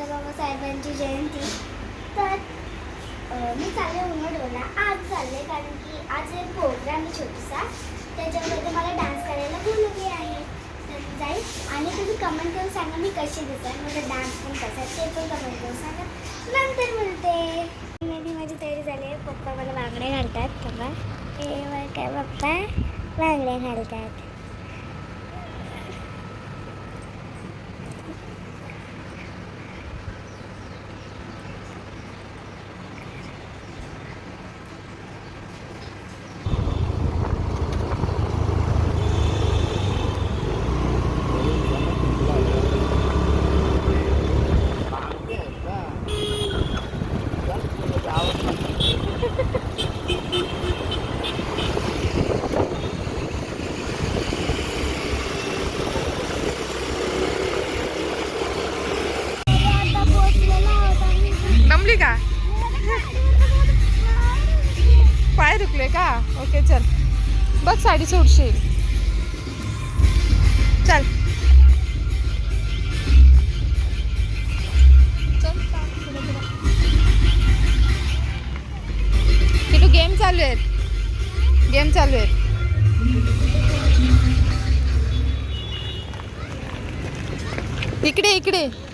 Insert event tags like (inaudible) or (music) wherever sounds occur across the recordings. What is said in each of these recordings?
Doctor बाबासाहेबांची जयंती. तर मी चालले उमरडोला आज चालले कारण की आज एक प्रोग्राम आहे छोटीसा. त्याच्यामध्ये मला डान्स करायला बोलवली आहे. तर मी जाईल. आणि तुम्ही कमेंट करून सांगा मी कशी दिसेल. माझा डान्स पण कसा ते पण कमेंट करून सांगा. नंतर बोलते. मी माझी तयारी झाली आहे. पप्पा मला बांगड्या घालतात. तेव्हा. ते काय पप्पा? बांगड्या घालतात. साडी सोडशील. चल. चल, किटू गेम चालू आहेत. गेम चालू आहेत. इकडे इकडे.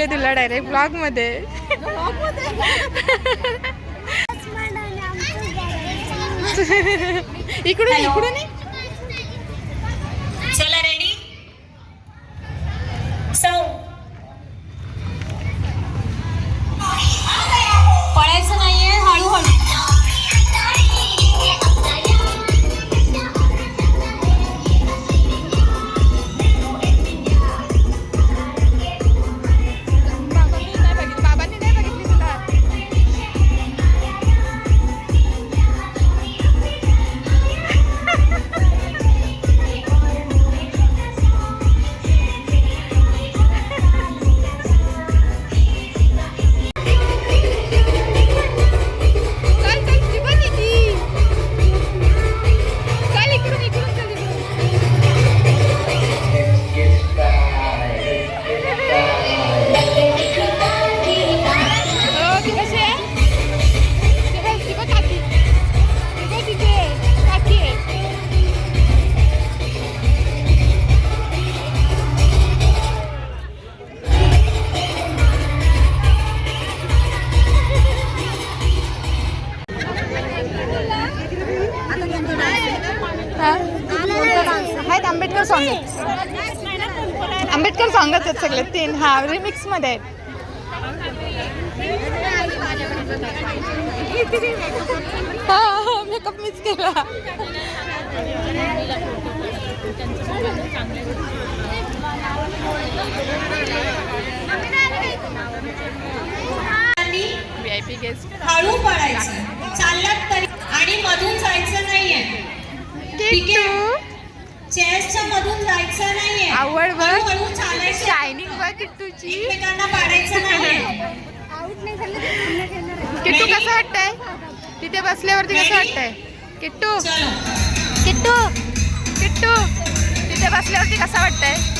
घेतले तुला डायरेक्ट ब्लॉगमध्ये. (laughs) इकडून इकडून. सगळे तीन. हा रिमिक्समध्ये आहेत. हा मेकअप मीच केला. व्ही आय पी गेस्ट हळू पळायचं. आवड बघ. शायनिंग बघ नाही. किट्टू कसं वाटतंय? तिथे बसल्यावरती कसं वाटतंय? किट्टू. किट्टू. किट्टू. तिथे बसल्यावरती कसं वाटतंय?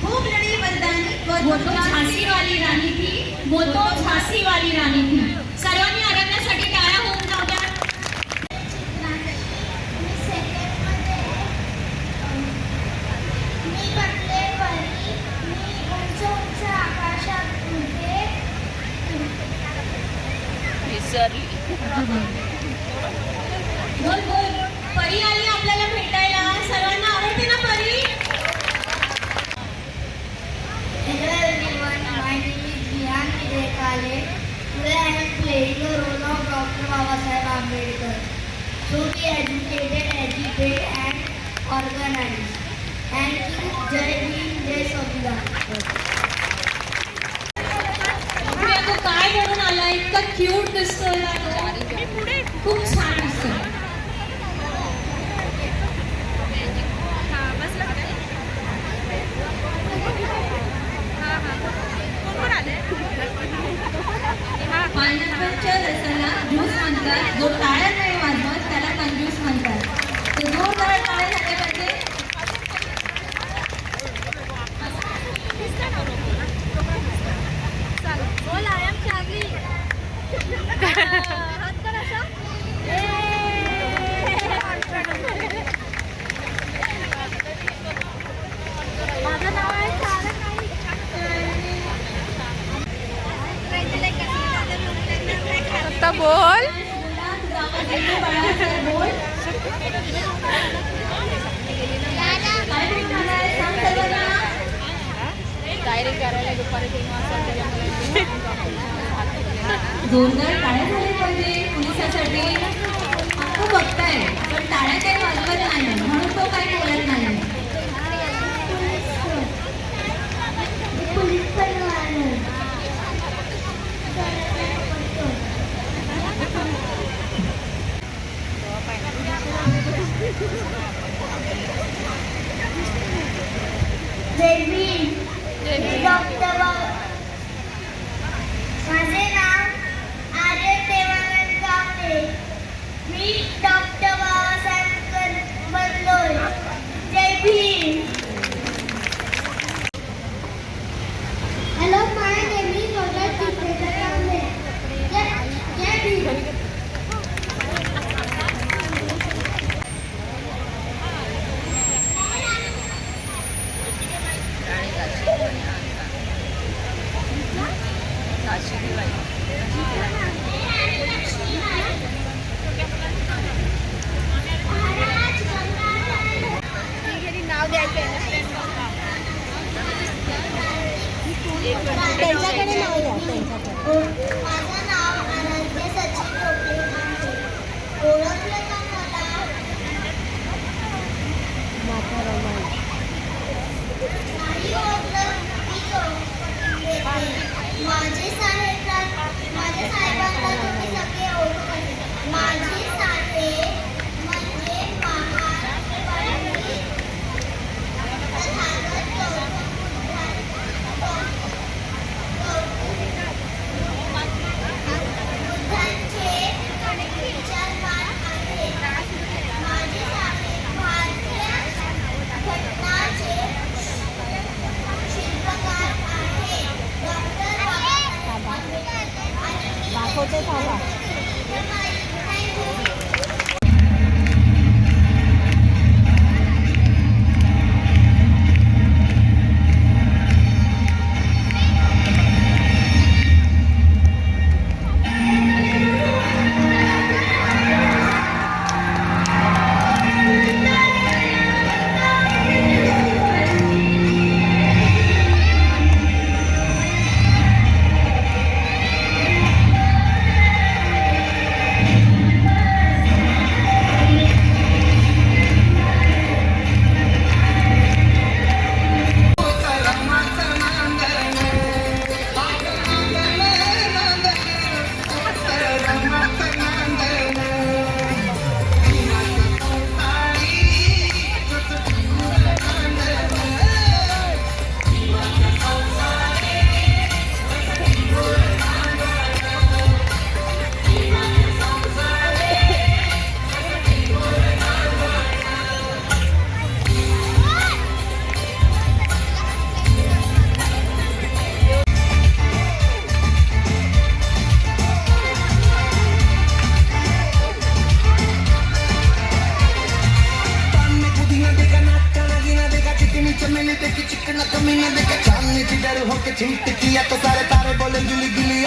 खूब लड़ी मर्दानी वो तो झांसी वाली राणी थी वो तो झांसी वाली राणी थी। सर्वांनी आराधण्यासाठी टाळ्या होऊन जाऊ द्या मी सेकंडमध्ये मी playing the role of Dr. Babasaheb Ambedkar. So be educated, educate and organize. Thank you. Jai Hind, Jai Samvidan. काय म्हणून आला इतका क्यूट दिसतोय खूप छान पायनॅपलच्या रसाला ज्यूस म्हणतात जो जोरदार टाळ्या झाल्या पाहिजे पोलिसासाठी. तो बघताय पण टाळ्या काही वाजवत नाही म्हणून तो काही बोलत नाही. जय भीम मी डॉक्टर इधर होके छीट किया तो सारे तारे बोले गिली गिली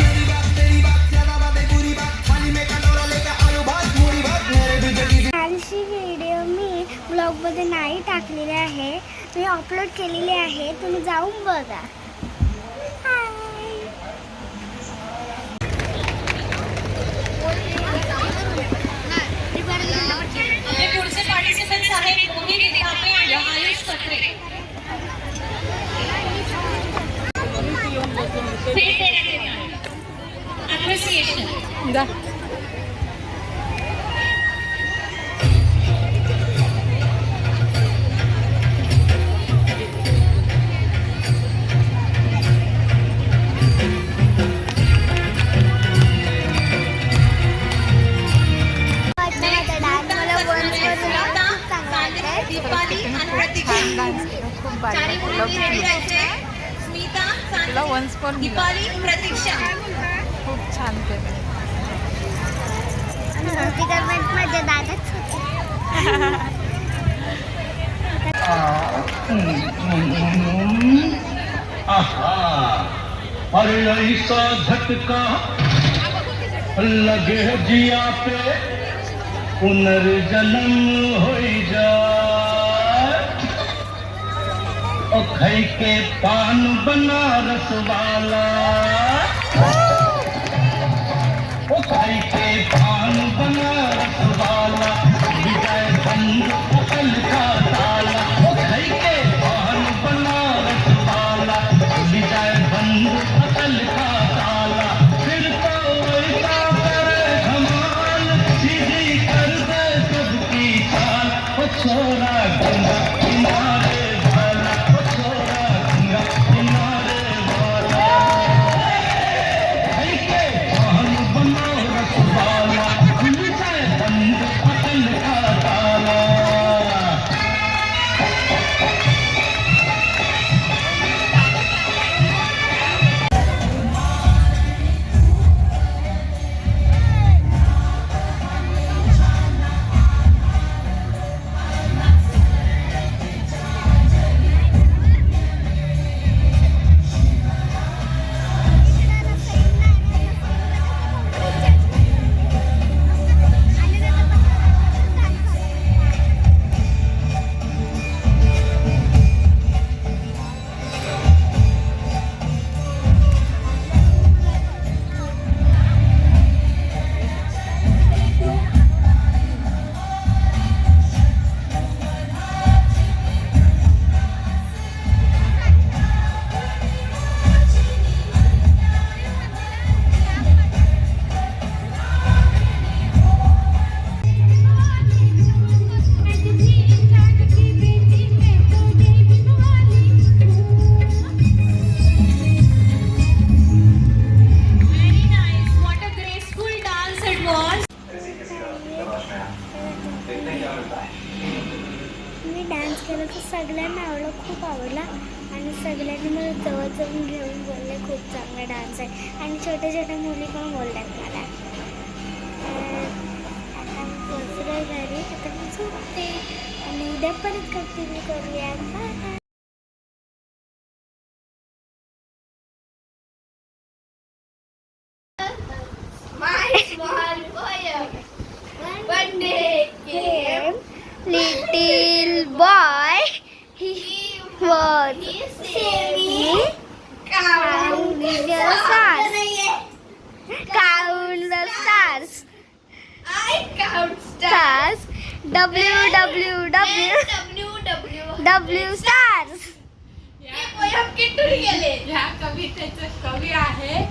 मेरी बात तेरी बात ज्यादा बातें बुरी मी ब्लॉगमध्ये नाही टाकलेले आहे. मी अपलोड केलेले आहे. तुम्ही जाऊन बघा. पण दीपाली प्रतीक्षा। खूप छान केलं आणि मूर्ती करण्यात माझ्या दादाच और ऐसा झटका लगे जिया पे पुनर्जन्म हो जाए ओ खई के पान बनारस वाला। मी डान्स केला तर सगळ्यांना आवडला खूप आवडला. आणि सगळ्यांनी मला जवळ जाऊन घेऊन बोलले खूप चांगला डान्स आहे. आणि छोट्या छोट्या मुली पण बोलल्यात मला. तर आता मी पोचले घरी आता मी झोपते. आणि उद्या परत कंटिन्यू करूया. Little boy. He was singing. Count the stars. Count the stars. I count Stars. W W W W stars. हे पोयम किट्टून गेले ह्या कवितेचे कवी आहे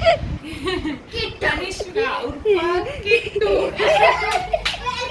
किट्टू